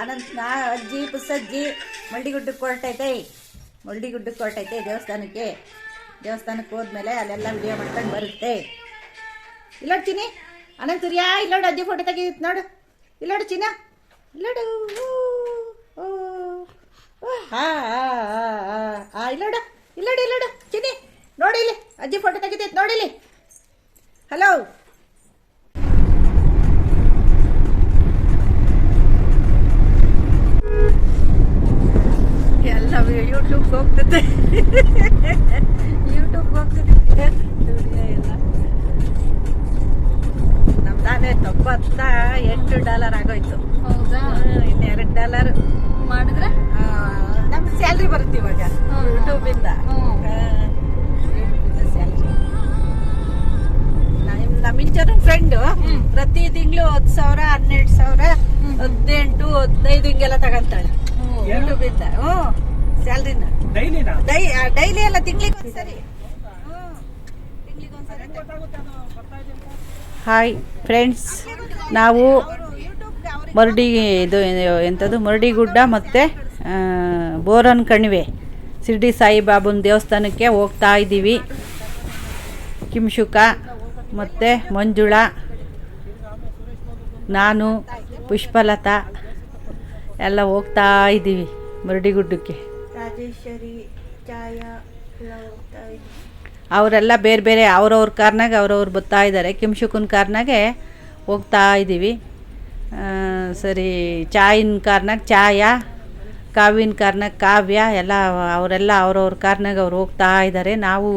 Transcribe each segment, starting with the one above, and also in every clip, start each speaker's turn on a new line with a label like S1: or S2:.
S1: ಅನಂತ ನಾ ಅಜ್ಜಿ ಪುಸ್ಸಜ್ಜಿ ಮಳ್ಳಿಗುಡ್ಡಕ್ಕೆ ಹೊರಟೈತೆ ಮಳ್ಳಿಗುಡ್ಡಕ್ಕೆ ಹೊರಟೈತೆ ದೇವಸ್ಥಾನಕ್ಕೆ. ದೇವಸ್ಥಾನಕ್ಕೆ ಹೋದ್ಮೇಲೆ ಅಲ್ಲೆಲ್ಲ ವಿಡಿಯೋ ಮಾಡ್ಕೊಂಡು ಬರುತ್ತೆ. ಇಲ್ಲೋಡು ಚಿನ್ನಿ. ಅನಂತ ಸೂರ್ಯ ಇಲ್ಲೋಡು ಅಜ್ಜಿ ಫೋಟೋ ತೆಗಿತ್ ನೋಡು. ಇಲ್ಲೋಡು ಚಿನ್ನ. ಇಲ್ಲೋಡು. ಓ, ಹಾ ಹಾ ಇಲ್ಲೋಡು. ಇಲ್ಲೋಡು ಇಲ್ಲೋಡು. ಚಿನ್ನಿ ಇಲ್ಲಿ. ಅಜ್ಜಿ ಫೋಟೋ ತೆಗಿತೈತೆ ನೋಡಿ ಇಲ್ಲಿ. ಹಲೋ ಎಲ್ಲ ಯೂಟ್ಯೂಬ್ಗೆ ಹೋಗ್ತದೆ. ಯೂಟ್ಯೂಬ್ಗೆ ಹೋಗ್ತದೆ. ದುನಿಯಾ ಎಲ್ಲ ನಮ್ದಾನೆ ತೊಂಬತ್ತ ಎಂಟು ಡಾಲರ್ ಆಗೋಯ್ತು.
S2: ಹೌದಾ?
S1: ಇನ್ನೆರಡು ಡಾಲರ್
S2: ಮಾಡಿದ್ರೆ?
S1: ನಮ್ಮ ಸ್ಯಾಲ್ರಿ ಬರುತ್ತೆ ಇವಾಗ. ಯೂಟ್ಯೂಬಿಂದ. ಸ್ಯಾಲ್ರಿ ನಮ್ಮ ಇಂಚರ ಫ್ರೆಂಡು ಪ್ರತಿ ತಿಂಗಳು ಹತ್ತು ಸಾವಿರ ಹನ್ನೆರಡು ಸಾವಿರ ಹದಿನೆಂಟು ಹದಿನೈದು ಹಿಂಗೆಲ್ಲ ತಗೊಂತಾಳೆ. ಯೂಟ್ಯೂಬಿಂದ ಹ್ಞೂ ಸ್ಯಾಲ್ರಿನ.
S3: ಡೈಲಿನಾ?
S1: ಡೈ ಡೈಲಿ ಅಲ್ಲ ತಿಂಗಳಿಗೆ ಒಂದ್ಸರಿ. ಹಾಯ್ ಫ್ರೆಂಡ್ಸ್ ನಾವು ಮರಡಿ ಇದು ಎಂಥದ್ದು ಮರಡಿಗುಡ್ಡ ಮತ್ತು ಬೋರನ್ ಕಣಿವೆ. ಶಿರ್ಡಿ ಸಾಯಿಬಾಬನ ದೇವಸ್ಥಾನಕ್ಕೆ ಹೋಗ್ತಾ ಇದ್ದೀವಿ. ಕಿಮ್ಶುಕ ಮತ್ತು ಮಂಜುಳಾ ನಾನು ಪುಷ್ಪಲತಾ. ಎಲ್ಲ ಹೋಗ್ತಾ ಇದ್ದೀವಿ ಮರಡಿಗುಡ್ಡಕ್ಕೆ.
S2: ರಾಜೇಶ್ವರಿ ಛಾಯ ಎಲ್ಲ ಹೋಗ್ತಾ ಇದ್ವಿ
S1: ಅವರೆಲ್ಲ ಬೇರೆ ಬೇರೆ ಅವ್ರವ್ರ ಕಾರ್ನಾಗೆ ಅವ್ರವ್ರು ಬರ್ತಾ ಇದ್ದಾರೆ. ಕಿಂಶುಕನ ಕಾರ್ನಾಗೆ ಹೋಗ್ತಾ ಇದ್ದೀವಿ. ಸರಿ ಚಾಯಿನ ಕಾರ್ನಾಗ ಚಾಯ ಕಾವಿನ ಕಾರ್ನಾಗ ಕಾವ್ಯ ಎಲ್ಲ ಅವರೆಲ್ಲ ಅವ್ರವ್ರ ಕಾರ್ನಾಗ ಅವ್ರು ಹೋಗ್ತಾ ಇದ್ದಾರೆ. ನಾವು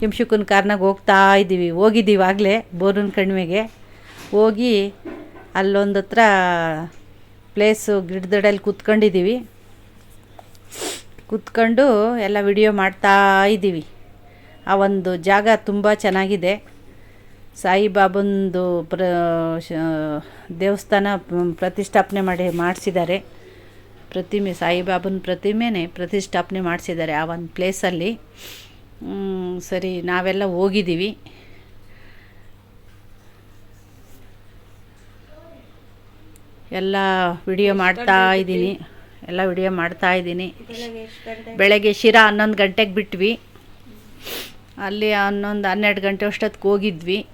S1: ಕಿಂಶುಕನ ಕಾರ್ನಾಗ ಹೋಗ್ತಾ ಇದ್ದೀವಿ. ಹೋಗಿದ್ದೀವಿ ಆಗಲೇ ಬೋರನ್ ಕಣಿವೆಗೆ ಹೋಗಿ ಅಲ್ಲೊಂದು ಹತ್ರ ಪ್ಲೇಸು ಗಿಡದಡಲ್ಲಿ ಕೂತ್ಕೊಂಡಿದ್ದೀವಿ ಕೂತ್ಕೊಂಡು ಎಲ್ಲ ವಿಡಿಯೋ ಮಾಡ್ತಾ ಇದ್ದೀವಿ ಆ ಒಂದು ಜಾಗ ತುಂಬ ಚೆನ್ನಾಗಿದೆ. ಸಾಯಿಬಾಬಂದು ಪ್ರ ದೇವಸ್ಥಾನ ಪ್ರತಿಷ್ಠಾಪನೆ ಮಾಡಿ, ಮಾಡಿಸಿದ್ದಾರೆ. ಪ್ರತಿಮೆ, ಸಾಯಿಬಾಬನ ಪ್ರತಿಮೆನೇ ಪ್ರತಿಷ್ಠಾಪನೆ ಮಾಡಿಸಿದ್ದಾರೆ ಆ ಒಂದು ಪ್ಲೇಸಲ್ಲಿ ಸರಿ, ನಾವೆಲ್ಲ ಹೋಗಿದ್ದೀವಿ. ಎಲ್ಲ ವಿಡಿಯೋ ಮಾಡ್ತಾ ಇದ್ದೀನಿ. ಎಲ್ಲ ವಿಡಿಯೋ ಮಾಡ್ತಾ ಇದ್ದೀನಿ.
S2: ಬೆಳಗ್ಗೆ
S1: ಶಿರಾ ಹನ್ನೊಂದು ಗಂಟೆಗೆ ಬಿಟ್ವಿ. ಅಲ್ಲಿ ಹನ್ನೊಂದು ಹನ್ನೆರಡು ಗಂಟೆ ಅಷ್ಟೊತ್ತಿಗೆ ಹೋಗಿದ್ವಿ.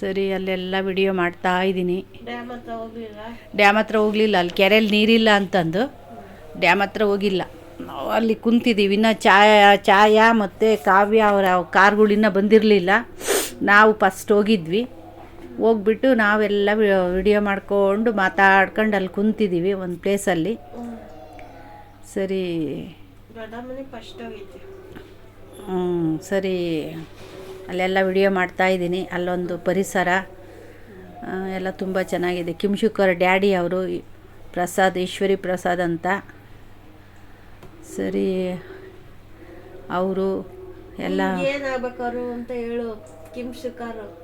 S1: ಸರಿ ಅಲ್ಲೆಲ್ಲ ವಿಡಿಯೋ ಮಾಡ್ತಾ ಇದ್ದೀನಿ.
S2: ಡ್ಯಾಮ್ ಹತ್ರ ಹೋಗ್ಲಿಲ್ಲ?
S1: ಡ್ಯಾಮ್ ಹತ್ರ ಹೋಗಲಿಲ್ಲ. ಅಲ್ಲಿ ಕೆರೆಯಲ್ಲಿ ನೀರಿಲ್ಲ ಅಂತಂದು. ಡ್ಯಾಮ್ ಹತ್ರ ಹೋಗಿಲ್ಲ. ನಾವು ಅಲ್ಲಿ ಕುಂತಿದ್ದೀವಿ. ಇನ್ನೂ ಚಾಯ ಚಾಯ ಮತ್ತು ಕಾವ್ಯ ಅವರ ಕಾರ್ಗಳಿನ್ನ ಬಂದಿರಲಿಲ್ಲ. ನಾವು ಫಸ್ಟ್ ಹೋಗಿದ್ವಿ. ಹೋಗ್ಬಿಟ್ಟು ನಾವೆಲ್ಲ ವಿಡಿಯೋ ಮಾಡ್ಕೊಂಡು ಮಾತಾಡ್ಕೊಂಡು ಅಲ್ಲಿ ಕುಂತಿದ್ದೀವಿ ಒಂದು ಪ್ಲೇಸಲ್ಲಿ ಸರಿ. ಹ್ಞೂ ಸರಿ. ಅಲ್ಲೆಲ್ಲ ವಿಡಿಯೋ ಮಾಡ್ತಾ ಇದ್ದೀನಿ. ಅಲ್ಲೊಂದು ಪರಿಸರ. ಎಲ್ಲ ತುಂಬ ಚೆನ್ನಾಗಿದೆ. ಕಿಮ್ಶುಕರ್ ಡ್ಯಾಡಿ ಅವರು ಪ್ರಸಾದ್ ಈಶ್ವರಿ ಪ್ರಸಾದ್ ಅಂತ. ಸರಿ. ಅವರು ಎಲ್ಲ
S2: ಏನಾಗ್ಬೇಕಾರು ಅಂತ ಹೇಳು. ಕಿಂಶುಕಾರು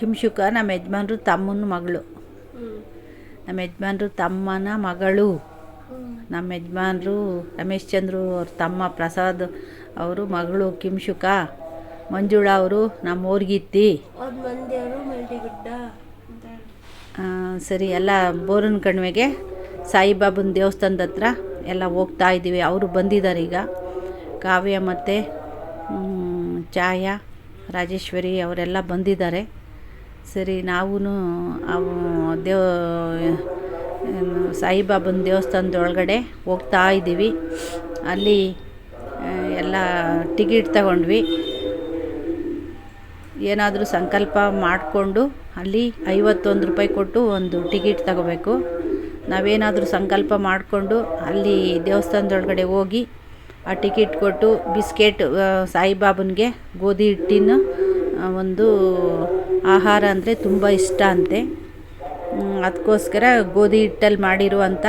S1: ಕಿಂಶುಕ ನಮ್ಮ ಯಜಮಾನ್ರು ತಮ್ಮನ ಮಗಳು. ನಮ್ಮ ಯಜಮಾನ್ರು ತಮ್ಮನ ಮಗಳು. ನಮ್ಮ ಯಜಮಾನ್ರು ರಮೇಶ್ ಚಂದ್ರು ಅವ್ರ ತಮ್ಮ ಪ್ರಸಾದ್ ಅವರು ಮಗಳು ಕಿಂಶುಕ ಮಂಜುಳಾ ಅವರು ನಮ್ಮ ಊರ್ಗಿತ್ತಿ ಸರಿ ಎಲ್ಲ ಬೋರನ್ ಕಣಿವೆಗೆ ಸಾಯಿಬಾಬನ ದೇವಸ್ಥಾನದ ಹತ್ರ ಎಲ್ಲ ಹೋಗ್ತಾ ಇದ್ದೀವಿ. ಅವರು ಬಂದಿದ್ದಾರೆ ಈಗ. ಕಾವ್ಯ ಮತ್ತು ಛಾಯಾ ರಾಜೇಶ್ವರಿ ಅವರೆಲ್ಲ ಬಂದಿದ್ದಾರೆ. ಸರಿ ನಾವೂ ಅವು ದೇವ ಸಾಯಿಬಾಬನ ದೇವಸ್ಥಾನದೊಳಗಡೆ ಹೋಗ್ತಾ ಇದ್ದೀವಿ. ಅಲ್ಲಿ ಎಲ್ಲ ಟಿಕೆಟ್ ತಗೊಂಡ್ವಿ. ಏನಾದರೂ ಸಂಕಲ್ಪ ಮಾಡಿಕೊಂಡು ಅಲ್ಲಿ ಐವತ್ತೊಂದು ರೂಪಾಯಿ ಕೊಟ್ಟು ಒಂದು ಟಿಕೆಟ್ ತಗೋಬೇಕು. ನಾವೇನಾದರೂ ಸಂಕಲ್ಪ ಮಾಡಿಕೊಂಡು ಅಲ್ಲಿ ದೇವಸ್ಥಾನದೊಳಗಡೆ ಹೋಗಿ ಆ ಟಿಕೆಟ್ ಕೊಟ್ಟು ಬಿಸ್ಕೆಟ್ ಸಾಯಿಬಾಬನಿಗೆ ಗೋಧಿ ಹಿಟ್ಟಿನ ಒಂದು ಆಹಾರ ಅಂದರೆ ತುಂಬ ಇಷ್ಟ ಅಂತೆ. ಅದಕ್ಕೋಸ್ಕರ ಗೋಧಿ ಹಿಟ್ಟಲ್ಲಿ ಮಾಡಿರುವಂಥ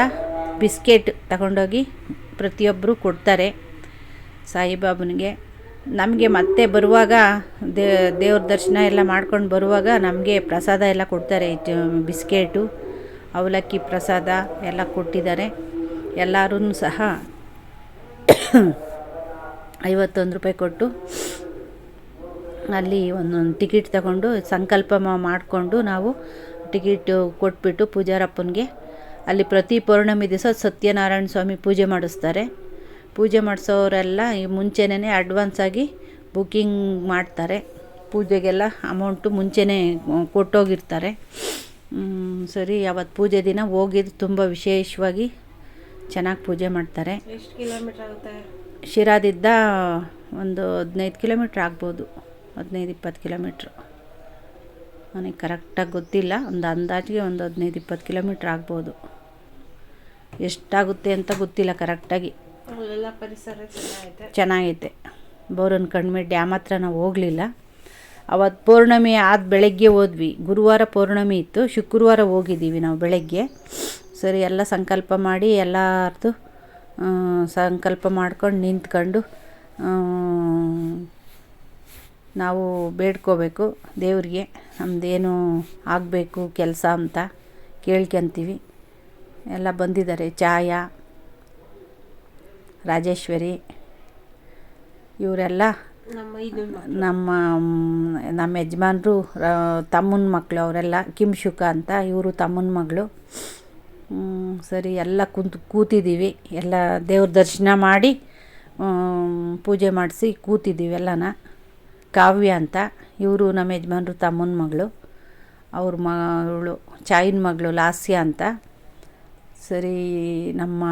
S1: ಬಿಸ್ಕೆಟ್ ತಗೊಂಡೋಗಿ ಪ್ರತಿಯೊಬ್ಬರು ಕೊಡ್ತಾರೆ ಸಾಯಿಬಾಬನಿಗೆ. ನಮಗೆ ಮತ್ತೆ ಬರುವಾಗ ದೇ, ದೇವ್ರ ದರ್ಶನ ಎಲ್ಲ ಮಾಡ್ಕೊಂಡು ಬರುವಾಗ ನಮಗೆ ಪ್ರಸಾದ ಎಲ್ಲ ಕೊಡ್ತಾರೆ. ಬಿಸ್ಕೆಟು, ಅವಲಕ್ಕಿ ಪ್ರಸಾದ ಎಲ್ಲ ಕೊಟ್ಟಿದ್ದಾರೆ. ಎಲ್ಲರೂ ಸಹ ಐವತ್ತೊಂದು ರೂಪಾಯಿ ಕೊಟ್ಟು ಅಲ್ಲಿ ಒಂದೊಂದು ಟಿಕೆಟ್ ತಗೊಂಡು ಸಂಕಲ್ಪ ಮಾಡಿಕೊಂಡು ನಾವು ಟಿಕೆಟ್ ಕೊಟ್ಬಿಟ್ಟು ಪೂಜಾರಪ್ಪನಿಗೆ ಅಲ್ಲಿ ಪ್ರತಿ ಪೌರ್ಣಮಿ ದಿವಸ ಸತ್ಯನಾರಾಯಣ ಸ್ವಾಮಿ ಪೂಜೆ ಮಾಡಿಸ್ತಾರೆ. ಪೂಜೆ ಮಾಡಿಸೋರೆಲ್ಲ ಈ ಮುಂಚೆನೇ ಅಡ್ವಾನ್ಸಾಗಿ ಬುಕ್ಕಿಂಗ್ ಮಾಡ್ತಾರೆ. ಪೂಜೆಗೆಲ್ಲ ಅಮೌಂಟು ಮುಂಚೆನೇ ಕೊಟ್ಟೋಗಿರ್ತಾರೆ. ಸರಿ ಅವತ್ತು ಪೂಜೆ ದಿನ ಹೋಗಿದ್ದು ತುಂಬ ವಿಶೇಷವಾಗಿ ಚೆನ್ನಾಗಿ ಪೂಜೆ ಮಾಡ್ತಾರೆ.
S2: ಎಷ್ಟು ಕಿಲೋಮೀಟರ್ ಆಗುತ್ತೆ?
S1: ಶಿರಾದಿದ್ದ ಒಂದು ಹದಿನೈದು ಕಿಲೋಮೀಟ್ರ್ ಆಗ್ಬೋದು. ಹದಿನೈದು ಇಪ್ಪತ್ತು ಕಿಲೋಮೀಟ್ರ್. ನನಗೆ ಕರೆಕ್ಟಾಗಿ ಗೊತ್ತಿಲ್ಲ ಒಂದು ಅಂದಾಜಿಗೆ ಒಂದು ಹದಿನೈದು ಇಪ್ಪತ್ತು ಕಿಲೋಮೀಟ್ರ್ ಆಗ್ಬೋದು. ಎಷ್ಟಾಗುತ್ತೆ ಅಂತ ಗೊತ್ತಿಲ್ಲ ಕರೆಕ್ಟಾಗಿ.
S2: ಪರಿಸರ ಚೆನ್ನಾಗೈತೆ.
S1: ಬೋರನ್ ಕಣ್ಮೆ ಡ್ಯಾಮ್ ಹತ್ರ ನಾವು ಹೋಗಲಿಲ್ಲ. ಅವತ್ತು ಪೌರ್ಣಮಿ ಆದ ಬೆಳಗ್ಗೆ ಹೋದ್ವಿ. ಗುರುವಾರ ಪೌರ್ಣಮಿ ಇತ್ತು. ಶುಕ್ರವಾರ ಹೋಗಿದ್ದೀವಿ ನಾವು ಬೆಳಗ್ಗೆ. ಸರಿ ಎಲ್ಲ ಸಂಕಲ್ಪ ಮಾಡಿ ಎಲ್ಲರದು ಸಂಕಲ್ಪ ಮಾಡ್ಕೊಂಡು ನಿಂತ್ಕೊಂಡು ನಾವು ಬೇಡ್ಕೋಬೇಕು. ದೇವರಿಗೆ ನಮ್ಮದೇನು ಆಗಬೇಕು ಕೆಲಸ ಅಂತ ಕೇಳ್ಕೊಂತೀವಿ. ಎಲ್ಲ ಬಂದಿದ್ದಾರೆ. ಛಾಯಾ ರಾಜೇಶ್ವರಿ ಇವರೆಲ್ಲ
S2: ನಮ್ಮ
S1: ನಮ್ಮ ಯಜಮಾನ್ರು ತಮ್ಮನ ಮಕ್ಕಳು ಅವರೆಲ್ಲ ಕಿಮ್ಶುಕ ಅಂತ ಇವರು ತಮ್ಮನ ಮಗಳು. ಸರಿ ಎಲ್ಲ ಕುಂತು ಕೂತಿದ್ದೀವಿ. ಎಲ್ಲ ದೇವ್ರ ದರ್ಶನ ಮಾಡಿ ಪೂಜೆ ಮಾಡಿಸಿ ಕೂತಿದ್ದೀವಿ ಎಲ್ಲನ. ಕಾವ್ಯ ಅಂತ. ಇವರು ನಮ್ಮ ಯಜಮಾನ್ರು ತಮ್ಮನ ಮಗಳು. ಅವ್ರ ಮಗಳು, ಚಾಯಿನ ಮಗಳು ಲಾಸ್ಯ ಅಂತ. ಸರಿ, ನಮ್ಮ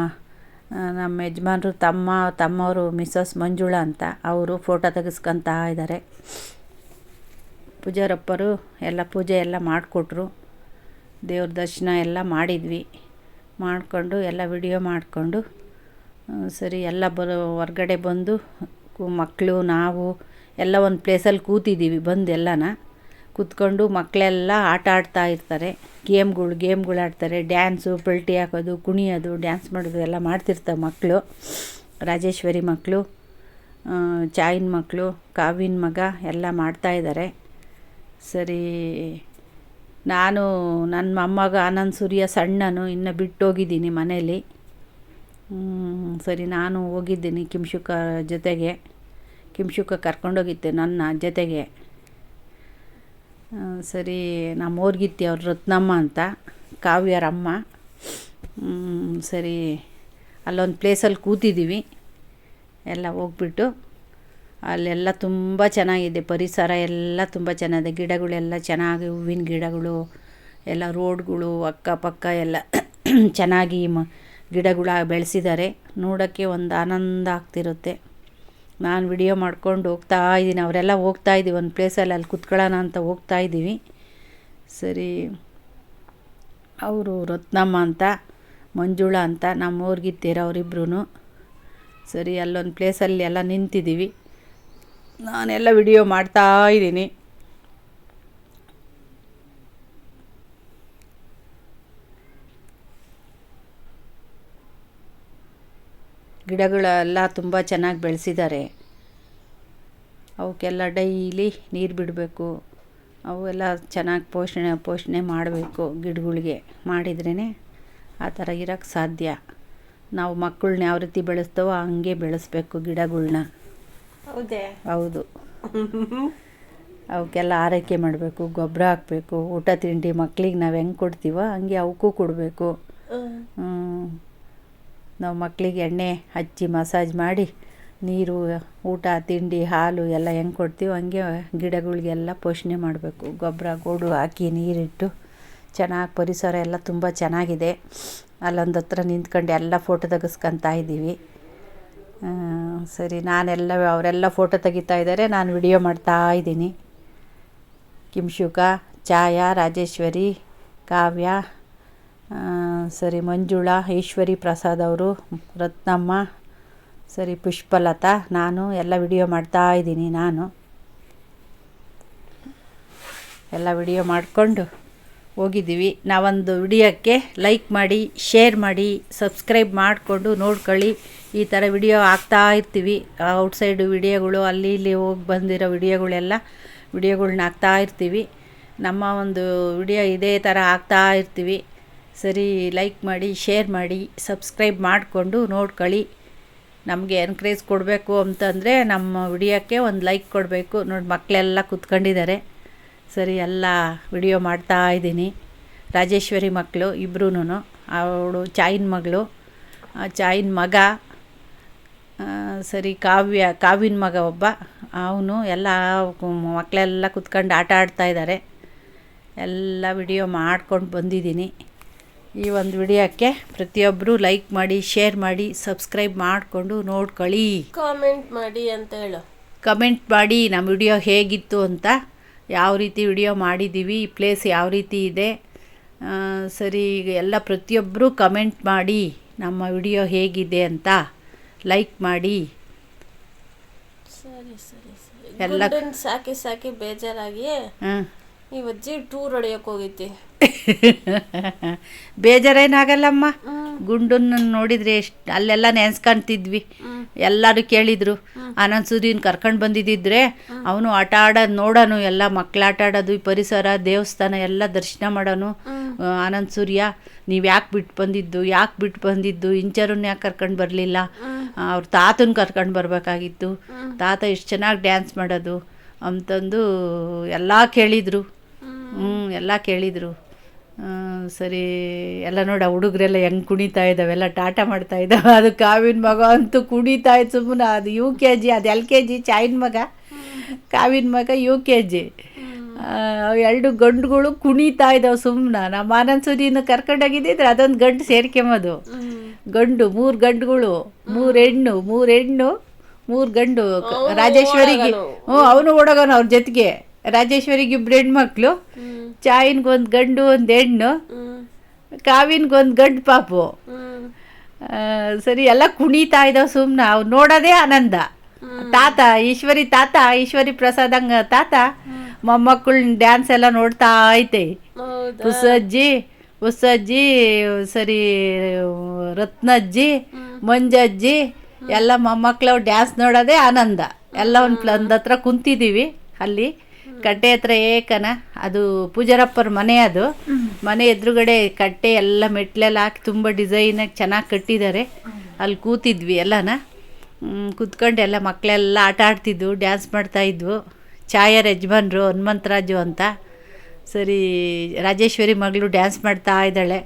S1: ನಮ್ಮ ಯಜಮಾನ್ರು ತಮ್ಮ, ತಮ್ಮವರು ಮಿಸಸ್ ಮಂಜುಳಾ ಅಂತ. ಅವರು ಫೋಟೋ ತೆಗೆಸ್ಕೊತಾ ಇದ್ದಾರೆ ಪೂಜಾರಪ್ಪರು ಎಲ್ಲ ಪೂಜೆ ಎಲ್ಲ ಮಾಡಿಕೊಟ್ರು. ದೇವ್ರ ದರ್ಶನ ಎಲ್ಲ ಮಾಡಿದ್ವಿ. ಮಾಡಿಕೊಂಡು ಎಲ್ಲ ವಿಡಿಯೋ ಮಾಡಿಕೊಂಡು ಸರಿ ಎಲ್ಲ ಬರೋ ಹೊರ್ಗಡೆ ಬಂದು ಮಕ್ಕಳು ನಾವು ಎಲ್ಲ ಒಂದು ಪ್ಲೇಸಲ್ಲಿ ಕೂತಿದ್ದೀವಿ ಬಂದು ಎಲ್ಲನ. ಕೂತ್ಕೊಂಡು ಮಕ್ಕಳೆಲ್ಲ ಆಟ ಆಡ್ತಾ ಇರ್ತಾರೆ. ಗೇಮ್ಗಳು ಗೇಮ್ಗಳು ಆಡ್ತಾರೆ. ಡ್ಯಾನ್ಸು ಪಲ್ಟಿ ಹಾಕೋದು, ಕುಣಿಯೋದು ಡ್ಯಾನ್ಸ್ ಮಾಡೋದು ಎಲ್ಲ ಮಾಡ್ತಿರ್ತಾವೆ ಮಕ್ಕಳು ರಾಜೇಶ್ವರಿ ಮಕ್ಕಳು ಚಾಯಿನ ಮಕ್ಕಳು ಕಾವಿನ ಮಗ ಎಲ್ಲ ಮಾಡ್ತಾಯಿದ್ದಾರೆ ಸರಿ, ನಾನು ನನ್ನ ಮೊಮ್ಮಗ ಆನಂದ್ ಸೂರ್ಯ ಸಣ್ಣನು ಇನ್ನು ಬಿಟ್ಟೋಗಿದ್ದೀನಿ ಮನೇಲಿ. ಸರಿ, ನಾನು ಹೋಗಿದ್ದೀನಿ ಕಿಮ್ಶುಕ ಜೊತೆಗೆ. ಕಿಂಶುಕ ಕರ್ಕೊಂಡೋಗಿತ್ತು ನನ್ನ ಜೊತೆಗೆ. ಸರಿ, ನಮ್ಮ ಊರ್ಗಿತ್ತಿ ಅವ್ರು ರತ್ನಮ್ಮ ಅಂತ ಕಾವ್ಯರಮ್ಮ ಸರಿ, ಅಲ್ಲೊಂದು ಪ್ಲೇಸಲ್ಲಿ ಕೂತಿದ್ದೀವಿ ಎಲ್ಲ ಹೋಗ್ಬಿಟ್ಟು ಅಲ್ಲೆಲ್ಲ ತುಂಬ ಚೆನ್ನಾಗಿದೆ, ಪರಿಸರ ಎಲ್ಲ ತುಂಬ ಚೆನ್ನಾಗಿದೆ, ಗಿಡಗಳೆಲ್ಲ ಚೆನ್ನಾಗಿ, ಹೂವಿನ ಗಿಡಗಳು, ಎಲ್ಲ ರೋಡ್ಗಳು, ಅಕ್ಕಪಕ್ಕ ಎಲ್ಲ ಚೆನ್ನಾಗಿ ಮ, ಗಿಡಗಳ ಬೆಳೆಸಿದ್ದಾರೆ. ನೋಡೋಕ್ಕೆ ಒಂದು ಆನಂದ ಆಗ್ತಿರುತ್ತೆ. ನಾನು ವಿಡಿಯೋ ಮಾಡ್ಕೊಂಡು ಹೋಗ್ತಾ ಇದ್ದೀನಿ. ಅವರೆಲ್ಲ ಹೋಗ್ತಾ ಇದ್ದೀವಿ. ಒಂದು ಪ್ಲೇಸಲ್ಲಿ ಅಲ್ಲಿ ಕುತ್ಕೊಳ್ಳೋಣ ಅಂತ ಹೋಗ್ತಾ ಇದ್ದೀವಿ. ಸರಿ. ಅವರು ರತ್ನಮ್ಮ ಅಂತ, ಮಂಜುಳಾ ಅಂತ ನಮ್ಮ ಊರ್ಗಿತ್ತೀರ ಅವರಿಬ್ರು ಸರಿ, ಅಲ್ಲೊಂದು ಪ್ಲೇಸಲ್ಲಿ ಎಲ್ಲ ನಿಂತಿದ್ದೀವಿ. ನಾನೆಲ್ಲ ವಿಡಿಯೋ ಮಾಡ್ತಾ ಇದ್ದೀನಿ. ಗಿಡಗಳೆಲ್ಲ ತುಂಬ ಚೆನ್ನಾಗಿ ಬೆಳೆಸಿದ್ದಾರೆ ಅವಕ್ಕೆಲ್ಲ ಡೈಲಿ ನೀರು ಬಿಡಬೇಕು. ಅವೆಲ್ಲ ಚೆನ್ನಾಗಿ ಪೋಷಣೆ ಪೋಷಣೆ ಮಾಡಬೇಕು ಗಿಡಗಳಿಗೆ. ಮಾಡಿದ್ರೇ ಆ ಥರ ಇರೋಕ್ಕೆ ಸಾಧ್ಯ. ನಾವು ಮಕ್ಕಳನ್ನ ಯಾವ ರೀತಿ ಬೆಳೆಸ್ತೇವೋ ಹಂಗೆ ಬೆಳೆಸ್ಬೇಕು ಗಿಡಗಳನ್ನ
S2: ಹೌದೇ?
S1: ಹೌದು. ಅವಕ್ಕೆಲ್ಲ ಆರೈಕೆ ಮಾಡಬೇಕು ಗೊಬ್ಬರ ಹಾಕಬೇಕು ಊಟ ತಿಂಡಿ ಮಕ್ಕಳಿಗೆ ನಾವು ಹೆಂಗೆ ಕೊಡ್ತೀವೋ ಹಂಗೆ ಅವಕ್ಕೂ ಕೊಡಬೇಕು. ನಾವು ಮಕ್ಕಳಿಗೆ ಎಣ್ಣೆ ಹಚ್ಚಿ ಮಸಾಜ್ ಮಾಡಿ, ನೀರು, ಊಟ, ತಿಂಡಿ, ಹಾಲು ಎಲ್ಲ ಹೆಂಗೆ ಕೊಡ್ತೀವೋ ಹಂಗೆ ಗಿಡಗಳಿಗೆಲ್ಲ ಪೋಷಣೆ ಮಾಡಬೇಕು. ಗೊಬ್ಬರ, ಗೋಡು ಹಾಕಿ ನೀರಿಟ್ಟು ಚೆನ್ನಾಗಿ ಪರಿಸರ ಎಲ್ಲ ತುಂಬ ಚೆನ್ನಾಗಿದೆ. ಅಲ್ಲೊಂದು ಹತ್ರ ನಿಂತ್ಕೊಂಡು ಎಲ್ಲ ಫೋಟೋ ತೆಗೆಸ್ಕೊತಾ ಇದ್ದೀವಿ ಸರಿ, ನಾನೆಲ್ಲ ಅವರೆಲ್ಲ ಫೋಟೋ ತೆಗಿತಾ ಇದ್ದಾರೆ. ನಾನು ವಿಡಿಯೋ ಮಾಡ್ತಾ ಇದ್ದೀನಿ. ಕಿಂಶುಕ ಛಾಯಾ, ರಾಜೇಶ್ವರಿ, ಕಾವ್ಯ. ಸರಿ, ಮಂಜುಳಾ, ಈಶ್ವರಿ ಪ್ರಸಾದ್ ಅವರು, ರತ್ನಮ್ಮ, ಸರಿ, ಪುಷ್ಪಲತಾ, ನಾನು ಎಲ್ಲ ವಿಡಿಯೋ ಮಾಡ್ತಾ ಇದ್ದೀನಿ, ನಾನು. ಎಲ್ಲ ವಿಡಿಯೋ ಮಾಡಿಕೊಂಡು ಹೋಗಿದ್ದೀವಿ. ನಾವೊಂದು ವಿಡಿಯೋಕ್ಕೆ ಲೈಕ್ ಮಾಡಿ, ಶೇರ್ ಮಾಡಿ, ಸಬ್ಸ್ಕ್ರೈಬ್ ಮಾಡಿಕೊಂಡು ನೋಡ್ಕೊಳ್ಳಿ. ಈ ಥರ ವಿಡಿಯೋ ಹಾಕ್ತಾ ಇರ್ತೀವಿ. ಔಟ್ಸೈಡ್ ವಿಡಿಯೋಗಳು, ಅಲ್ಲಿ ಇಲ್ಲಿ ಹೋಗಿ ಬಂದಿರೋ ವಿಡಿಯೋಗಳೆಲ್ಲ ವಿಡಿಯೋಗಳ್ನ ಹಾಕ್ತಾ ಇರ್ತೀವಿ. ನಮ್ಮ ಒಂದು ವಿಡಿಯೋ ಇದೇ ಥರ ಹಾಕ್ತಾ ಇರ್ತೀವಿ. ಸರಿ ಲೈಕ್ ಮಾಡಿ ಶೇರ್ ಮಾಡಿ ಸಬ್ಸ್ಕ್ರೈಬ್ ಮಾಡಿಕೊಂಡು ನೋಡ್ಕೊಳ್ಳಿ. ನಮಗೆ ಎನ್ಕರೇಜ್ ಕೊಡಬೇಕು ಅಂತಂದರೆ ನಮ್ಮ ವಿಡಿಯೋಕ್ಕೆ ಒಂದು ಲೈಕ್ ಕೊಡಬೇಕು. ನೋಡಿ ಮಕ್ಕಳೆಲ್ಲ ಕೂತ್ಕೊಂಡಿದ್ದಾರೆ. ಸರಿ, ಎಲ್ಲ ವಿಡಿಯೋ ಮಾಡ್ತಾ ಇದ್ದೀನಿ. ರಾಜೇಶ್ವರಿ ಮಕ್ಕಳು ಇಬ್ರೂ ಅವಳು ಚಾಯಿನ ಮಗಳು. ಚಾಯಿನ ಮಗ. ಸರಿ, ಕಾವ್ಯ, ಕಾವಿನ ಮಗ ಒಬ್ಬ. ಅವನು ಎಲ್ಲ ಮಕ್ಕಳೆಲ್ಲ ಕುತ್ಕೊಂಡು ಆಟ ಆಡ್ತಾ ಇದ್ದಾರೆ. ಎಲ್ಲ ವಿಡಿಯೋ ಮಾಡ್ಕೊಂಡು ಬಂದಿದ್ದೀನಿ. ಈ ಒಂದು ವಿಡಿಯೋಕ್ಕೆ ಪ್ರತಿಯೊಬ್ಬರು ಲೈಕ್ ಮಾಡಿ ಶೇರ್ ಮಾಡಿ ಸಬ್ಸ್ಕ್ರೈಬ್ ಮಾಡಿಕೊಂಡು ನೋಡ್ಕೊಳ್ಳಿ.
S2: ಕಾಮೆಂಟ್ ಮಾಡಿ ಅಂತ ಹೇಳು.
S1: ಕಮೆಂಟ್ ಮಾಡಿ ನಮ್ಮ ವಿಡಿಯೋ ಹೇಗಿತ್ತು ಅಂತ ಯಾವ ರೀತಿ ವಿಡಿಯೋ ಮಾಡಿದ್ದೀವಿ ಈ ಪ್ಲೇಸ್ ಯಾವ ರೀತಿ ಇದೆ ಸರಿ ಈಗ ಎಲ್ಲ ಪ್ರತಿಯೊಬ್ಬರು ಕಮೆಂಟ್ ಮಾಡಿ ನಮ್ಮ ವಿಡಿಯೋ ಹೇಗಿದೆ ಅಂತ ಲೈಕ್ ಮಾಡಿ.
S2: ಸರಿ ಸರಿ ಸರಿ.
S1: ಎಲ್ಲ-
S2: ಸಾಕಿ ಸಾಕಿ ಬೇಜಾರಾಗಿ
S1: ಹಾಂ
S2: ಈ ಅಜ್ಜಿ ಟೂರ್ ಹೊಡೆಯಕ್ಕೆ ಹೋಗೈತಿ.
S1: ಬೇಜಾರೇನಾಗಲ್ಲಮ್ಮ? ಗುಂಡನ್ನ ನೋಡಿದ್ರೆ ಎಷ್ಟು ಅಲ್ಲೆಲ್ಲ ನೆನ್ಸ್ಕೊಂತಿದ್ವಿ ಎಲ್ಲರೂ ಕೇಳಿದ್ರು. ಆನಂದ್ ಸೂರ್ಯನ ಕರ್ಕೊಂಡು ಬಂದಿದ್ದಿದ್ರೆ ಅವನು ಆಟ ಆಡೋದು ನೋಡೋನು ಎಲ್ಲ ಮಕ್ಳು ಆಟ ಆಡೋದು ಈ ಪರಿಸರ ದೇವಸ್ಥಾನ ಎಲ್ಲ ದರ್ಶನ ಮಾಡೋನು. ಆನಂದ್ ಸೂರ್ಯ ನೀವು ಯಾಕೆ ಬಿಟ್ಟು ಬಂದಿದ್ದು ಯಾಕೆ ಬಿಟ್ಟು ಬಂದಿದ್ದು ಇಂಚರನ್ನ ಯಾಕೆ ಕರ್ಕೊಂಡು ಬರಲಿಲ್ಲ? ಅವ್ರ ತಾತನ ಕರ್ಕೊಂಡು ಬರಬೇಕಾಗಿತ್ತು. ತಾತ ಎಷ್ಟು ಚೆನ್ನಾಗಿ ಡ್ಯಾನ್ಸ್ ಮಾಡೋದು ಅಂತಂದು ಎಲ್ಲ ಕೇಳಿದರು. ಹ್ಞೂ ಎಲ್ಲ ಕೇಳಿದರು. ಸರಿ ಎಲ್ಲ ನೋಡ ಹುಡುಗರೆಲ್ಲ ಹೆಂಗೆ ಕುಣಿತಾ ಇದ್ದಾವೆ ಎಲ್ಲ ಟಾಟ ಮಾಡ್ತಾ ಇದ್ದಾವೆ. ಅದು ಕಾವಿನ ಮಗ ಅಂತೂ ಕುಣಿತಾ ಇತ್ತು ಸುಮ್ಮನೆ ಅದು ಯು ಕೆ ಜಿ ಅದು ಎಲ್ ಕೆ ಜಿ ಚಾಯಿನ ಮಗ. ಕಾವಿನ ಮಗ ಯು ಕೆ ಜಿ ಎರಡು ಗಂಡುಗಳು ಕುಣಿತಾ ಇದ್ದಾವೆ ಸುಮ್ಮನೆ ನಮ್ಮ ಆನಂದ್ ಸೂರಿನ ಕರ್ಕೊಂಡೋಗಿದ್ದಿದ್ರೆ ಅದೊಂದು ಗಂಡು ಸೇರ್ಕೊಂಬೋದು ಗಂಡು ಮೂರು ಗಂಡುಗಳು ಮೂರು ಹೆಣ್ಣು ಮೂರು ಹೆಣ್ಣು ಮೂರು ಗಂಡು ರಾಜೇಶ್ವರಿಗೆ. ಹ್ಞೂ ಅವನು ಓಡೋಗೋನು ಅವ್ರ ಜೊತೆಗೆ. ರಾಜೇಶ್ವರಿಗೆ ಇಬ್ರು ಹೆಣ್ಮಕ್ಳು ಚಾಯಿನ್ಗೊಂದು ಗಂಡು ಒಂದು ಹೆಣ್ಣು ಕಾವಿನ್ಗೊಂದು ಗಂಡು ಪಾಪು. ಸರಿ ಎಲ್ಲ ಕುಣಿತಾ ಇದ್ದಾವೆ ಸುಮ್ಮನೆ ಅವು ನೋಡೋದೇ ಆನಂದ. ತಾತ ಈಶ್ವರಿ ತಾತ ಈಶ್ವರಿ ಪ್ರಸಾದಂಗ ತಾತ ಮೊಮ್ಮಕ್ಕಳನ್ನ ಡ್ಯಾನ್ಸ್ ಎಲ್ಲ ನೋಡ್ತಾ ಐತೆ. ಹುಸಜ್ಜಿ ಹುಸಜ್ಜಿ ಸರಿ ರತ್ನಜ್ಜಿ ಮಂಜಜ್ಜಿ ಎಲ್ಲ ಮೊಮ್ಮಕ್ಕಳು ಡ್ಯಾನ್ಸ್ ನೋಡೋದೇ ಆನಂದ. ಎಲ್ಲ ಒಂದು ಒಂದು ಹತ್ರ ಕುಂತಿದ್ದೀವಿ ಅಲ್ಲಿ. ಕಟ್ಟೆ ಹತ್ರ ಏಕನ ಅದು ಪೂಜಾರಪ್ಪರ ಮನೆ ಅದು. ಮನೆ ಎದುರುಗಡೆ ಕಟ್ಟೆ ಎಲ್ಲ ಮೆಟ್ಲೆಲ್ಲ ಹಾಕಿ ತುಂಬ ಡಿಸೈನಾಗಿ ಚೆನ್ನಾಗಿ ಕಟ್ಟಿದ್ದಾರೆ. ಅಲ್ಲಿ ಕೂತಿದ್ವಿ ಎಲ್ಲನ. ಕೂತ್ಕೊಂಡು ಎಲ್ಲ ಮಕ್ಕಳೆಲ್ಲ ಆಟ ಆಡ್ತಿದ್ವು ಡ್ಯಾನ್ಸ್ ಮಾಡ್ತಾಯಿದ್ವು ಛಾಯರ್ ಯಜಮಾನ್ರು ಹನುಮಂತರಾಜು ಅಂತ. ಸರಿ ರಾಜೇಶ್ವರಿ ಮಗಳು ಡ್ಯಾನ್ಸ್ ಮಾಡ್ತಾ ಇದ್ದಾಳೆ.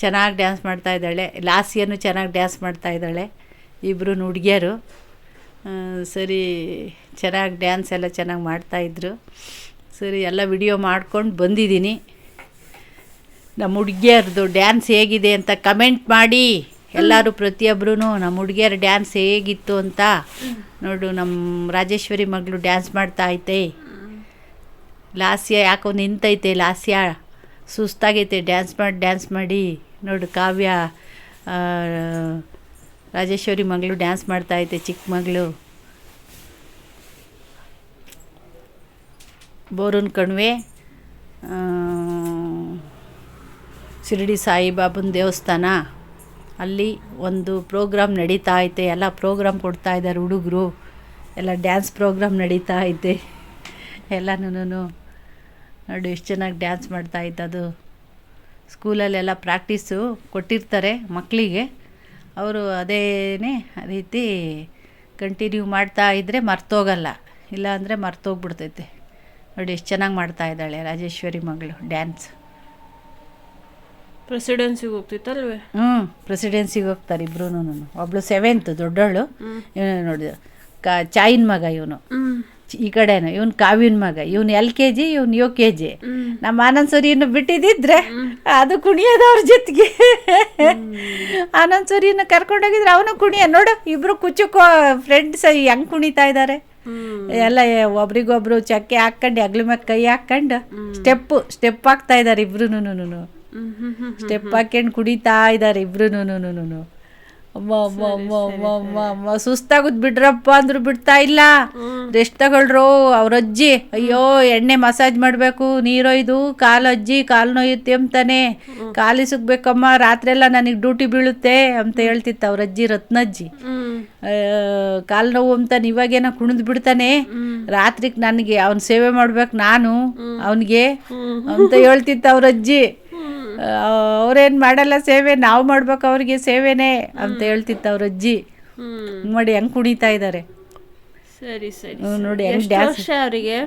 S1: ಚೆನ್ನಾಗಿ ಡ್ಯಾನ್ಸ್ ಮಾಡ್ತಾ ಇದ್ದಾಳೆ. ಲಾಸಿಯನ್ನು ಚೆನ್ನಾಗಿ ಡ್ಯಾನ್ಸ್ ಮಾಡ್ತಾ ಇದ್ದಾಳೆ. ಇಬ್ಬರು ಹುಡುಗಿಯರು. ಸರಿ ಚೆನ್ನಾಗಿ ಡ್ಯಾನ್ಸ್ ಎಲ್ಲ ಚೆನ್ನಾಗಿ ಮಾಡ್ತಾಯಿದ್ರು ಸರಿ, ಎಲ್ಲ ವಿಡಿಯೋ ಮಾಡ್ಕೊಂಡು ಬಂದಿದ್ದೀನಿ. ನಮ್ಮ ಹುಡುಗಿಯರ್ದು ಡ್ಯಾನ್ಸ್ ಹೇಗಿದೆ ಅಂತ ಕಮೆಂಟ್ ಮಾಡಿ. ಎಲ್ಲರೂ ಪ್ರತಿಯೊಬ್ಬರೂ ನಮ್ಮ ಹುಡುಗಿಯರ ಡ್ಯಾನ್ಸ್ ಹೇಗಿತ್ತು ಅಂತ ನೋಡು ನಮ್ಮ ರಾಜೇಶ್ವರಿ ಮಗಳು ಡ್ಯಾನ್ಸ್ ಮಾಡ್ತಾ ಐತೆ. ಲಾಸ್ಯ ಯಾಕೋ ನಿಂತೈತೆ, ಲಾಸ್ಯ. ಸುಸ್ತಾಗೈತೆ ಡ್ಯಾನ್ಸ್ ಮಾಡಿ ಡ್ಯಾನ್ಸ್ ಮಾಡಿ. ನೋಡು, ಕಾವ್ಯ ರಾಜೇಶ್ವರಿ ಮಗಳು ಡ್ಯಾನ್ಸ್ ಮಾಡ್ತಾ ಐತೆ, ಚಿಕ್ಕ ಮಗಳು. ಬೋರನ್ ಕಣಿವೆ ಶಿರಡಿ ಸಾಯಿಬಾಬನ ದೇವಸ್ಥಾನ. ಅಲ್ಲಿ ಒಂದು ಪ್ರೋಗ್ರಾಮ್ ನಡೀತಾ ಐತೆ. ಎಲ್ಲ ಪ್ರೋಗ್ರಾಮ್ ಕೊಡ್ತಾ ಇದ್ದಾರೆ ಹುಡುಗರು. ಎಲ್ಲ ಡ್ಯಾನ್ಸ್ ಪ್ರೋಗ್ರಾಮ್ ನಡೀತಾ ಐತೆ. ಎಲ್ಲನೂ ನೋಡಿ ಎಷ್ಟು ಚೆನ್ನಾಗಿ ಡ್ಯಾನ್ಸ್ ಮಾಡ್ತಾ ಅದು. ಸ್ಕೂಲಲ್ಲೆಲ್ಲ ಪ್ರಾಕ್ಟೀಸು ಕೊಟ್ಟಿರ್ತಾರೆ ಮಕ್ಕಳಿಗೆ ಅವರು ಅದೇ ರೀತಿ ಕಂಟಿನ್ಯೂ ಮಾಡ್ತಾ ಇದ್ದರೆ ಮರ್ತೋಗಲ್ಲ. ಇಲ್ಲಾಂದರೆ ಮರ್ತೋಗ್ಬಿಡ್ತೈತೆ. ನೋಡಿ ಎಷ್ಟು ಚೆನ್ನಾಗಿ ಮಾಡ್ತಾ ಇದ್ದಾಳೆ ರಾಜೇಶ್ವರಿ ಮಗಳು ಡ್ಯಾನ್ಸ್
S2: ಪ್ರೆಸಿಡೆನ್ಸಿಗೆ ಹೋಗ್ತಿತ್ತಲ್ವೇ?
S1: ಹ್ಞೂ ಪ್ರೆಸಿಡೆನ್ಸಿಗೆ ಹೋಗ್ತಾರೆ ಇಬ್ರು ಒಬ್ಳು ಸೆವೆಂತ್ ದೊಡ್ಡವಳು. ಇವನು ನೋಡಿದ ಕಾ ಚಾಯಿನ ಮಗ ಇವನು. ಈ ಕಡೆನು ಇವನು ಕಾವಿನ ಮಗ. ಇವನು ಎಲ್ ಕೆ ಜಿ ಇವನು ಯು ಕೆ ಜಿ. ನಮ್ಮ ಆನಂದ್ ಸೂರಿಯನ್ನು ಬಿಟ್ಟಿದ್ದಿದ್ರೆ ಅದು ಕುಣಿಯೋದು ಅವ್ರ ಜೊತೆಗೆ ಆನಂದ್ ಸೂರಿಯನ್ನು ಕರ್ಕೊಂಡೋಗಿದ್ರೆ ಅವನು ಕುಣಿಯ. ನೋಡು ಇಬ್ರು ಕುಚ್ಚು ಫ್ರೆಂಡ್ಸ್ ಹೆಂಗ್ ಕುಣಿತಾ ಇದ್ದಾರೆ ಎಲ್ಲ ಒಬ್ರಿಗೊಬ್ರು ಚಕ್ಕೆ ಹಾಕೊಂಡು ಅಗ್ಲ ಮ್ಯಾಗ ಕೈ ಹಾಕೊಂಡು ಸ್ಟೆಪ್ ಸ್ಟೆಪ್ ಹಾಕ್ತಾ ಇದಾರೆ ಇಬ್ರು ಸ್ಟೆಪ್ ಹಾಕೊಂಡು ಕುಡಿತಾ ಇದಾರೆ ಇಬ್ರು ಸುಸ್ತಾಗುದ್ ಬಿಡ್ರಪ್ಪ ಅಂದ್ರು ಬಿಡ್ತಾ ಇಲ್ಲ. ರೆಸ್ಟ್ ತಗೊಳ್ರು ಅವ್ರ ಅಜ್ಜಿ. ಅಯ್ಯೋ ಎಣ್ಣೆ ಮಸಾಜ್ ಮಾಡಬೇಕು ನೀರೊಯ್ದು ಕಾಲು ಅಜ್ಜಿ ಕಾಲು ನೋಯುತ್ತೆ ಅಂತಾನೆ. ಕಾಲಿ ಸುಗ್ಬೇಕಮ್ಮ ರಾತ್ರಿ ಎಲ್ಲ ನನಗೆ ಡ್ಯೂಟಿ ಬೀಳುತ್ತೆ ಅಂತ ಹೇಳ್ತಿತ್ತು ಅವ್ರ ಅಜ್ಜಿ ರತ್ನಜ್ಜಿ. ಕಾಲು ನೋವು ಅಂತಾನೆ ಇವಾಗೇನ ಕುಣಿದ್ ಬಿಡ್ತಾನೆ. ರಾತ್ರಿಗೆ ನನಗೆ ಅವ್ನ ಸೇವೆ ಮಾಡ್ಬೇಕು ನಾನು ಅವನಿಗೆ ಅಂತ ಹೇಳ್ತಿತ್ತು ಅವ್ರ ಅಜ್ಜಿ. ಅವ್ರೇನು ಮಾಡಲ್ಲ ಸೇವೆ ನಾವು ಮಾಡ್ಬೇಕು ಅವ್ರಿಗೆ ಸೇವೆನೇ ಅಂತ ಹೇಳ್ತಿತ್ತು ಅವ್ರ ಅಜ್ಜಿ. ನೋಡಿ ಹೆಂಗ್ ಕುಣಿತಾ ಇದ್ದಾರೆ
S2: ಸರಿ ಸರಿ
S1: ನೋಡಿ
S2: ಅವರಿಗೆ?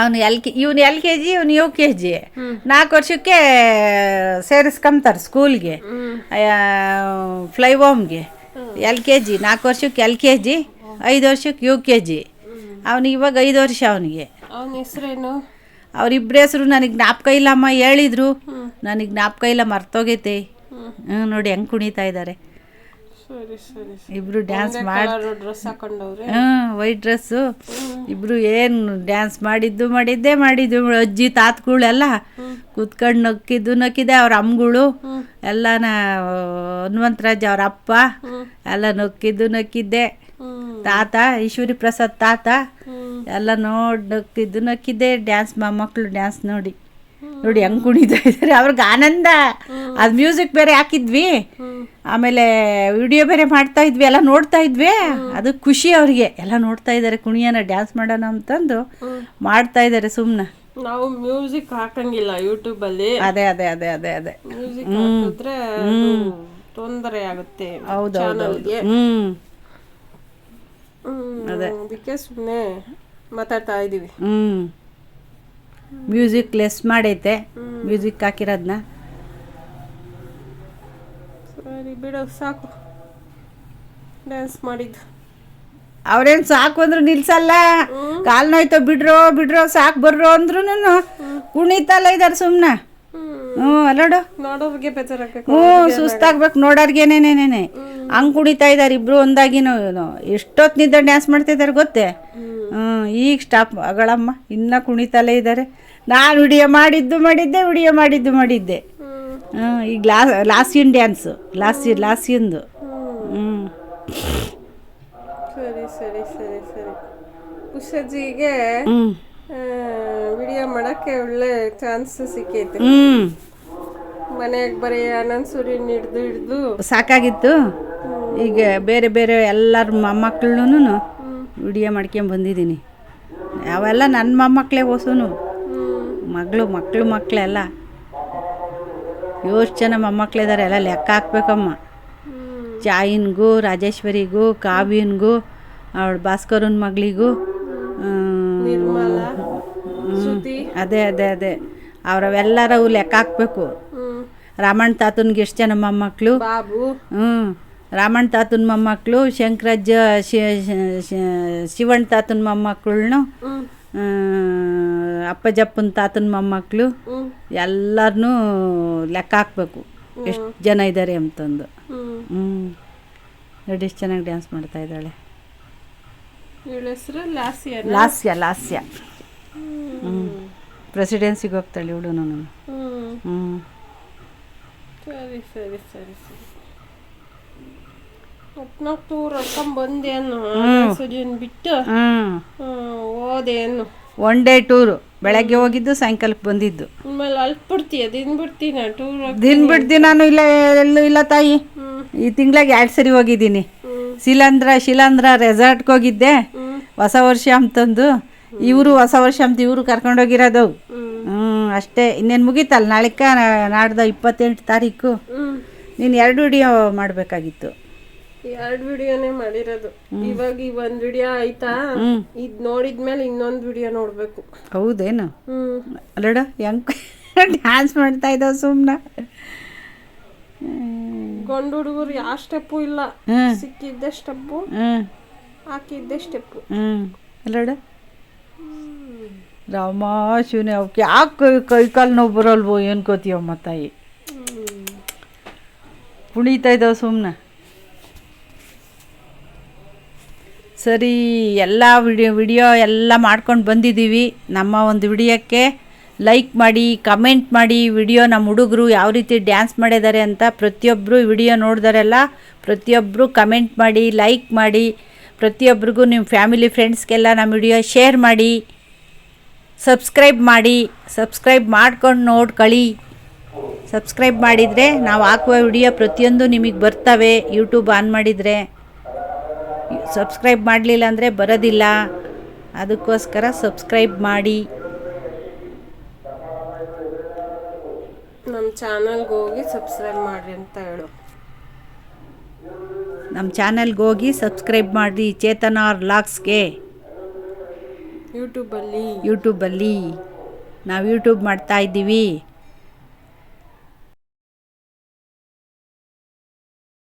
S1: ಅವನು ಎಲ್ ಕೆ ಇವನು ಎಲ್ ಕೆ ಜಿ ಇವನು ಯು ಕೆ ಜಿ. ನಾಲ್ಕು ವರ್ಷಕ್ಕೆ ಸೇರಿಸ್ಕೊಂತಾರೆ ಸ್ಕೂಲ್ಗೆ. ಫ್ಲೈವೋಮ್ಗೆ ಎಲ್ ಕೆ ಜಿ ನಾಲ್ಕು ವರ್ಷಕ್ಕೆ ಎಲ್ ಕೆ ಜಿ ಐದು ವರ್ಷಕ್ಕೆ ಯು ಕೆ ಜಿ. ಅವನಿಗೆ ಇವಾಗ ಐದು ವರ್ಷ ಅವನಿಗೆ.
S2: ಅವನ ಹೆಸರೇನು?
S1: ಅವರಿಬ್ಬರ ಹೆಸರು ನನಗೆ ಜ್ಞಾಪಕ ಇಲ್ಲಮ್ಮ ಹೇಳಿದ್ರು ನನಗೆ ಜ್ಞಾಪಕ ಇಲ್ಲ ಮರ್ತೋಗೈತೆ ಹ್ಞೂ ನೋಡಿ ಹೆಂಗೆ ಕುಣಿತಾ ಇದ್ದಾರೆ
S2: ಇಬ್ಬರು
S1: ಇಬ್ರು ಡ್ಯಾನ್ಸ್ ಮಾಡಿ
S2: ಡ್ರೆಸ್ ಹಾಕೊಂಡವ್ರೆ
S1: ಹಾಂ ವೈಟ್ ಡ್ರೆಸ್ಸು ಇಬ್ರು ಏನು ಡ್ಯಾನ್ಸ್ ಮಾಡಿದ್ದು ಮಾಡಿದ್ದೆ ಮಾಡಿದ್ದು ಅಜ್ಜಿ ತಾತಗಳೆಲ್ಲ ಕೂತ್ಕೊಂಡು ನಕ್ಕಿದ್ದು ನಕ್ಕಿದೆ ಅವ್ರ ಅಮ್ಮಗಳು ಎಲ್ಲನ ಹನುಮಂತರಾಜ್ ಅವ್ರ ಅಪ್ಪ ಎಲ್ಲ ನಕ್ಕಿದ್ದು ನಕ್ಕಿದ್ದೆ ತಾತ ಈಶ್ವರಿ ಪ್ರಸಾದ್ ತಾತ ಎಲ್ಲ ನೋಡಿದ್ದು ನಕ್ಕಿದ್ದು ಡ್ಯಾನ್ಸ್ ಮೊಮ್ಮಕ್ಕಳು ಡ್ಯಾನ್ಸ್ ನೋಡಿ. ನೋಡಿ ಹೆಂಗ್ ಕುಣಿತಾ ಇದ್ದಾರೆ. ಅವ್ರಿಗೆ ಆನಂದ. ಅದು ಮ್ಯೂಸಿಕ್ ಬೇರೆ ಹಾಕಿದ್ವಿ. ಆಮೇಲೆ ವಿಡಿಯೋ ಬೇರೆ ಮಾಡ್ತಾ ಇದ್ವಿ ಎಲ್ಲ ನೋಡ್ತಾ ಇದ್ವಿ. ಅದು ಖುಷಿ ಅವ್ರಿಗೆ. ಎಲ್ಲ ನೋಡ್ತಾ ಇದ್ದಾರೆ ಕುಣಿಯೋಣ ಡ್ಯಾನ್ಸ್ ಮಾಡೋಣ ಅಂತಂದು ಮಾಡ್ತಾ ಇದ್ದಾರೆ ಸುಮ್ಮನೆ
S2: ನಾವು ಮ್ಯೂಸಿಕ್ ಹಾಕಂಗಿಲ್ಲ ಯೂಟ್ಯೂಬ್ ಅಲ್ಲಿ.
S1: ಅದೇ ಅದೇ ಅದೇ ಅದೇ ಅದೇ.
S2: ಮ್ಯೂಸಿಕ್ ತೊಂದರೆ ಆಗುತ್ತೆ
S1: ಹೌದು ಹೌದು ಹ್ಞೂ
S2: ಅದಕ್ಕೆ ಸುಮ್ಮನೆ ಮಾತಾಡ್ತಾ ಇದೀವಿ
S1: ಹ್ಞೂ ಮ್ಯೂಸಿಕ್ ಲೆಸ್ ಮಾಡೈತೆ. ಮ್ಯೂಸಿಕ್ ಹಾಕಿರೋದನ್ನ
S2: ಸರಿ ಬಿಡು ಸಾಕು. ಡ್ಯಾನ್ಸ್ ಮಾಡಿದ್ದು.
S1: ಅವ್ರೇನು ಸಾಕು ಅಂದ್ರೆ ನಿಲ್ಸಲ್ಲ. ಕಾಲ್ ನೋಯ್ತೋ ಬಿಡ್ರೋ ಬಿಡ್ರೋ ಸಾಕು ಬರ್ರೋ ಅಂದ್ರೂ ಕುಣಿತಲ್ಲ ಇದಾರೆ ಸುಮ್ಮನೆ ಹ್ಞೂ ಅಲ್ಲೋಡು
S2: ನೋಡೋರಿಗೆ ಬೇಜಾರಾಗ
S1: ಹ್ಞೂ ಸುಸ್ತಾಗ್ಬೇಕು ನೋಡೋರ್ಗೇನೇನೇನೇನೆ. ಹಂಗೆ ಕುಡಿತಾ ಇದ್ದಾರೆ ಇಬ್ರು ಒಂದಾಗಿನೂ ಎಷ್ಟೊತ್ತಿನಿಂದ ಡ್ಯಾನ್ಸ್ ಮಾಡ್ತಿದ್ದಾರೆ ಗೊತ್ತೇ? ಹ್ಞೂ ಈಗ ಸ್ಟಾಪ್. ಅಗಳಮ್ಮ ಇನ್ನೂ ಕುಣಿತಲೇ ಇದ್ದಾರೆ ನಾನು ವಿಡಿಯೋ ಮಾಡಿದ್ದು ಮಾಡಿದ್ದೆ ವಿಡಿಯೋ ಮಾಡಿದ್ದು ಮಾಡಿದ್ದೆ. ಹ್ಞೂ ಈಗ ಲಾ ಲಾಸಿಯನ್ ಡ್ಯಾನ್ಸು ಲಾಸಿ ಲಾಸಿಯಂದು ಹ್ಞೂ
S2: ಸರಿ ಸರಿ ಸರಿ ಸರಿ. ಉಷಜಿಗೆ ವಿಡಿಯೋ ಮಾಡೋಕ್ಕೆ ಒಳ್ಳೆ ಚಾನ್ಸ್ ಸಿಕ್ಕೈತೆ.
S1: ಹ್ಞೂ
S2: ಮನೆಗೆ ಬರೀ ಅನಂತ್ ಸೂರ್ಯನ್ ಹಿಡ್ದು ಹಿಡ್ದು.
S1: ಸಾಕಾಗಿತ್ತು? ಈಗ ಬೇರೆ ಬೇರೆ ಎಲ್ಲರ ಮೊಮ್ಮಕ್ಕಳನ್ನೂ ವಿಡಿಯೋ ಮಾಡ್ಕೊಂಡ್ ಬಂದಿದ್ದೀನಿ. ಅವೆಲ್ಲ ನನ್ನ ಮೊಮ್ಮಕ್ಕಳೇ ಹೊಸನು. ಮಗಳು ಮಕ್ಕಳು ಮಕ್ಕಳೆಲ್ಲ ಎಷ್ಟು ಜನ ಮೊಮ್ಮಕ್ಕಳಿದ್ದಾರೆ ಎಲ್ಲ ಲೆಕ್ಕ ಹಾಕ್ಬೇಕಮ್ಮ. ಚಾಯಿನ್ಗೂ ರಾಜೇಶ್ವರಿಗೂ ಕಾವ್ಯನ್ಗೂ ಅವಳು ಭಾಸ್ಕರನ್ ಮಗಳಿಗೂ ಅದೇ ಅದೇ ಅದೇ. ಅವರವೆಲ್ಲರೂ ಲೆಕ್ಕ ಹಾಕ್ಬೇಕು. ರಾಮಣ್ಣ ತಾತನ್ಗೆ ಎಷ್ಟು ಜನ ಮೊಮ್ಮಕ್ಕಳು ಹ್ಞೂ ರಾಮಣ್ಣ ತಾತನ ಮೊಮ್ಮಕ್ಕಳು ಶಂಕರಜ್ಜ ಶಿ- ಶಿ- ಶಿ- ಶಿವಣ್ಣ ತಾತನ ಮೊಮ್ಮಕ್ಕಳನ್ನು ಅಪ್ಪಜಪ್ಪನ ತಾತನ ಮೊಮ್ಮಕ್ಕಳು ಎಲ್ಲರನ್ನೂ ಲೆಕ್ಕ ಹಾಕ್ಬೇಕು. ಎಷ್ಟು ಜನ ಇದ್ದಾರೆ ಅಂತಂದು. ಹ್ಞೂ ನೋಡಿ ಎಷ್ಟು ಚೆನ್ನಾಗಿ ಡ್ಯಾನ್ಸ್ ಮಾಡ್ತಾ ಇದ್ದಾಳೆ. ಲಾಸ್ಯ ಲಾಸ್ಯ ಹ್ಞೂ ಪ್ರೆಸಿಡೆನ್ಸಿಗೆ ಹೋಗ್ತಾಳೆ ಇವಳು ನಾನು ಹ್ಞೂ
S2: ಸರಿ ಸರಿ ಸರಿ ಸರಿ. ಬಂದೇನು ಸೂರ್ಯನ್ ಬಿಟ್ಟು
S1: ಒನ್ ಡೇ ಟೂರು ಬೆಳಗ್ಗೆ ಹೋಗಿದ್ದು ಸಾಯಂಕಾಲಕ್ಕೆ ಬಂದಿದ್ದು.
S2: ಆಮೇಲೆ ಅಲ್ಪ ಬಿಡ್ತೀಯ ದಿನ ಬಿಡ್ತೀನ ಟೂರ್
S1: ದಿನ ಬಿಡ್ತೀನಿ ನಾನು ಇಲ್ಲ ಎಲ್ಲೂ ಇಲ್ಲ ತಾಯಿ. ಈ ತಿಂಗ್ಳಾಗ ಎರಡು ಸರಿ ಹೋಗಿದ್ದೀನಿ. ಶಿಲಾಂಧ್ರ ಶಿಲಾಂಧ್ರ ರೆಸಾರ್ಟ್ಗೆ ಹೋಗಿದ್ದೆ. ಹೊಸ ವರ್ಷ ಅಂತಂದು ಇವರು ಹೊಸ ವರ್ಷ ಅಂತ ಇವರು ಕರ್ಕೊಂಡೋಗಿರೋದು.
S2: ಹ್ಮ್.
S1: ಹ್ಞೂ ಅಷ್ಟೇ. ಇನ್ನೇನು ಮುಗೀತಲ್ಲ ನಾಳಿಕ ನಾಡ್ದ ಇಪ್ಪತ್ತೆಂಟು ತಾರೀಕು. ನೀನು ಎರಡು ವಿಡಿಯೋ ಮಾಡಬೇಕಾಗಿತ್ತು.
S2: ಎರಡು ವಿಡಿಯೋನೇ ಮಾಡಿರೋದು. ಇವಾಗ ಈ ಒಂದ್ ವಿಡಿಯೋ ಆಯ್ತಾ? ಇದ್ ನೋಡಿದ್ಮೇಲೆ ಇನ್ನೊಂದ್ ವಿಡಿಯೋ ನೋಡ್ಬೇಕು.
S1: ಹೌದೇನು? ಅಲ್ಲಡ ಹೆಂಗ್ ಡ್ಯಾನ್ಸ್ ಮಾಡ್ತಾ ಇದ್ದ ಸುಮ್ನ?
S2: ಗಂಡು ಹುಡುಗರು ಯಾವ ಸ್ಟೆಪ್ಪು ಇಲ್ಲ. ಸಿಕ್ಕಿದ್ದೆ ಸ್ಟೆಪ್ಪು ಹಾಕಿದ್ದೆ ಸ್ಟೆಪ್ಪು
S1: ಅಲ್ಲಡ? ರಾಮ ಶಿವನೇ ಅವಕ್ಕೆ ಯಾಕೆ ಕೈ ಕಾಲು ನೋವು ಬರೋಲ್ವೋ ಏನು ಕೋತೀವಮ್ಮ ತಾಯಿ. ಕುಣಿತಾ ಇದ್ದಾವ ಸುಮ್ಮನೆ ಸರಿ, ಎಲ್ಲ ವಿಡಿಯೋ ವಿಡಿಯೋ ಎಲ್ಲ ಮಾಡ್ಕೊಂಡು ಬಂದಿದ್ದೀವಿ. ನಮ್ಮ ಒಂದು ವಿಡಿಯೋಕ್ಕೆ ಲೈಕ್ ಮಾಡಿ ಕಮೆಂಟ್ ಮಾಡಿ, ವಿಡಿಯೋ ನಮ್ಮ ಹುಡುಗರು ಯಾವ ರೀತಿ ಡ್ಯಾನ್ಸ್ ಮಾಡಿದ್ದಾರೆ ಅಂತ ಪ್ರತಿಯೊಬ್ಬರು ವಿಡಿಯೋ ನೋಡಿದಾರೆಲ್ಲ ಪ್ರತಿಯೊಬ್ಬರು ಕಮೆಂಟ್ ಮಾಡಿ ಲೈಕ್ ಮಾಡಿ ಪ್ರತಿಯೊಬ್ಬರಿಗೂ ನಿಮ್ಮ ಫ್ಯಾಮಿಲಿ ಫ್ರೆಂಡ್ಸ್ಗೆಲ್ಲ ನಮ್ಮ ವಿಡಿಯೋ ಶೇರ್ ಮಾಡಿ ಸಬ್ಸ್ಕ್ರೈಬ್ ಮಾಡಿ ಸಬ್ಸ್ಕ್ರೈಬ್ ಮಾಡ್ಕೊಂಡು ನೋಡ್ಕೊಳ್ಳಿ ಸಬ್ಸ್ಕ್ರೈಬ್ ಮಾಡಿದರೆ ನಾವು ಹಾಕುವ ವಿಡಿಯೋ ಪ್ರತಿಯೊಂದು ನಿಮಗೆ ಬರ್ತವೆ ಯೂಟ್ಯೂಬ್ ಆನ್ ಮಾಡಿದರೆ. ಸಬ್ಸ್ಕ್ರೈಬ್ ಮಾಡಲಿಲ್ಲ ಅಂದರೆ ಬರೋದಿಲ್ಲ. ಅದಕ್ಕೋಸ್ಕರ ಸಬ್ಸ್ಕ್ರೈಬ್ ಮಾಡಿ.
S2: ನಮ್ಮ ಚಾನಲ್ಗೆ ಹೋಗಿ ಸಬ್ಸ್ಕ್ರೈಬ್ ಮಾಡಿ ಅಂತ ಹೇಳು.
S1: ನಮ್ಮ ಚಾನಲ್ಗೆ ಹೋಗಿ ಸಬ್ಸ್ಕ್ರೈಬ್ ಮಾಡಿ ಚೇತನ ಲಾಕ್ಸ್ಗೆ.
S2: ಯೂಟ್ಯೂಬಲ್ಲಿ
S1: ಯೂಟ್ಯೂಬಲ್ಲಿ ನಾವು ಯೂಟ್ಯೂಬ್ ಮಾಡ್ತಾ ಇದ್ದೀವಿ.